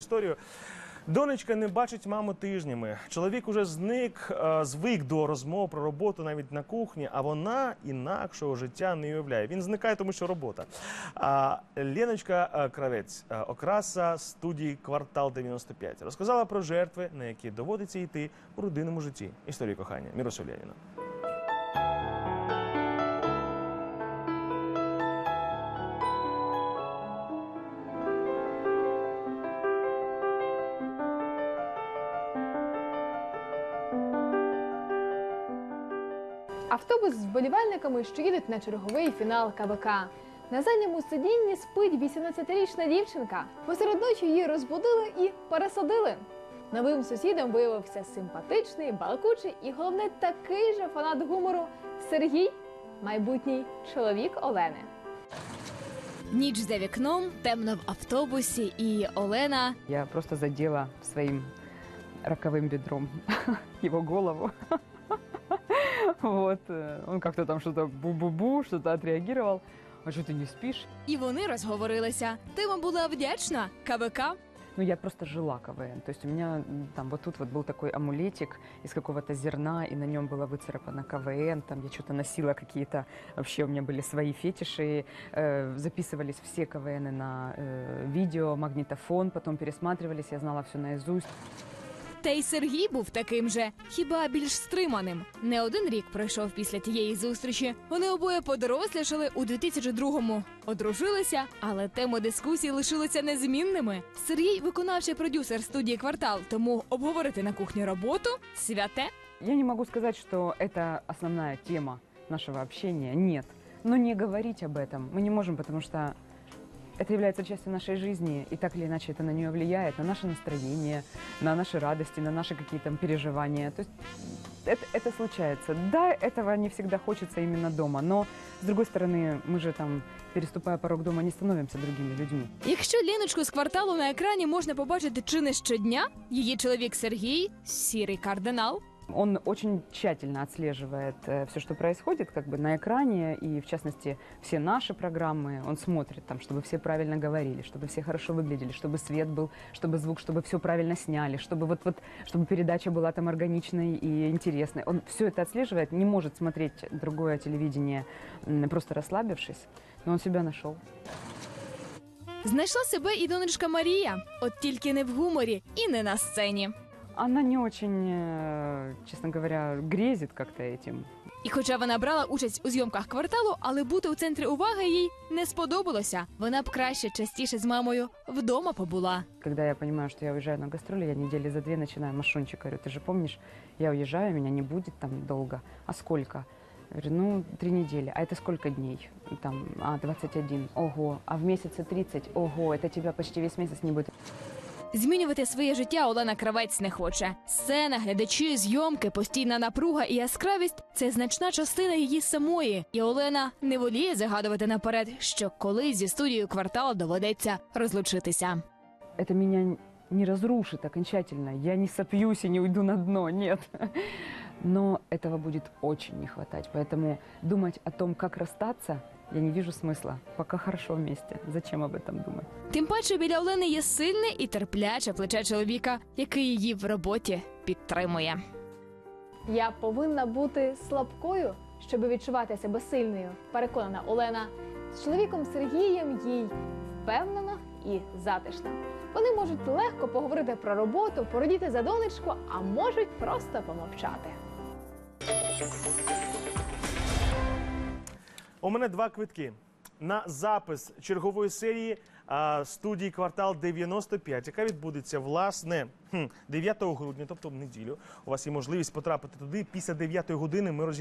історію. Донечка не бачить маму тижнями. Чоловік уже зник, е, звик до розмов про роботу навіть на кухні, а вона інакшого життя не уявляє. Він зникає, тому що робота. А Леночка е, Кравець, е, окраса студії Квартал 95, розказала про жертви, на які доводиться йти у родинному житті. Історії кохання. Мірослав Автобус з вболівальниками, що їдуть на черговий фінал КВК. На задньому сидінні спить 18-річна дівчинка. Посеред ночі її розбудили і пересадили. Новим сусідом виявився симпатичний, балакучий і головне такий же фанат гумору Сергій, майбутній чоловік Олени. Ніч за вікном, темно в автобусі, і Олена Я просто задела своим роковым бедром его голову. Вот, э, он как-то там что-то бу-бу-бу, что-то отреагировал. А что ты не спишь? і вони розговорилися. Тима була вдячна. КВК Ну, я просто жила КВН. То есть у меня м, там вот тут вот был такой амулетик из какого-то зерна, и на нем было выцарапано КВН. Там я что-то носила какие-то... Вообще у меня были свои фетиши. э, записывались все КВНы на э, видео, магнитофон, потом пересматривались. Я знала все наизусть. та й Сергій був таким же, хіба більш стриманим. Не один рік пройшов після тієї зустрічі. Вони обоє подорослішали у 2002-му. Одружилися, але теми дискусій лишилися незмінними. Сергій виконавчий продюсер студії квартал, тому обговорити на кухні роботу святе. Я не могу сказать, что это основная тема нашего общения. Нет. Но не говорить об этом мы не можем, потому что это является частью нашей жизни, и так или иначе это на нее влияет, на наше настроение, на наши радости, на наши какие-то переживания. То есть это, это случается. Да, этого не всегда хочется именно дома, но с другой стороны, мы же там, переступая порог дома, не становимся другими людьми. Якщо Леночку з кварталу на екрані можна побачити чи не щодня, її чоловік Сергій сірий кардинал. Он очень тщательно отслеживает все, что происходит, как бы на экране, и в частности все наши программы он смотрит, там, чтобы все правильно говорили, чтобы все хорошо выглядели, чтобы свет был, чтобы звук, чтобы все правильно сняли, чтобы вот, вот, чтобы передача была там органичной и интересной. Он все это отслеживает, не может смотреть другое телевидение, м, просто расслабившись, но он себя нашел. Знайшла себе і донечка Марія, от тільки не в гуморі і не на сцені. Она не очень, э, честно говоря, грезит как-то этим. І хоча вона брала участь у зйомках кварталу, але бути у центрі уваги їй не сподобалося. Вона б краще частіше з мамою вдома побула. Когда я понимаю, что я уезжаю на гастроли, я недели за две начинаю Машунчик. Говорю, ты же помнишь, я уезжаю, меня не будет там долго. А сколько? Я Говорю, ну, три недели. А это сколько дней? Там, а, 21. Ого. А в месяце 30? Ого, это тебя почти весь месяц не будет. Змінювати своє життя Олена Кравець не хоче. Сцена, глядачі, зйомки, постійна напруга і яскравість це значна частина її самої. І Олена не воліє загадувати наперед, що колись зі студією квартал доведеться розлучитися. Это меня не разрушит окончательно. Я не сопьюсь и не уйду на дно, нет. Но этого будет очень не хватать. Поэтому думать о том, как расстаться, я не вижу смысла. Пока хорошо вместе. Зачем об этом думать? Тим паче біля Олени є сильне і терпляче плече чоловіка, який її в роботі підтримує. Я повинна бути слабкою, щоб відчувати себе сильною. Переконана Олена. З чоловіком Сергієм їй впевнено і затишно. Вони можуть легко поговорити про роботу, порадіти за донечку, а можуть просто помовчати. У мене два квитки на запис чергової серії а, студії Квартал 95, яка відбудеться власне 9 грудня, тобто в неділю. У вас є можливість потрапити туди. Після 9 години ми розіграємо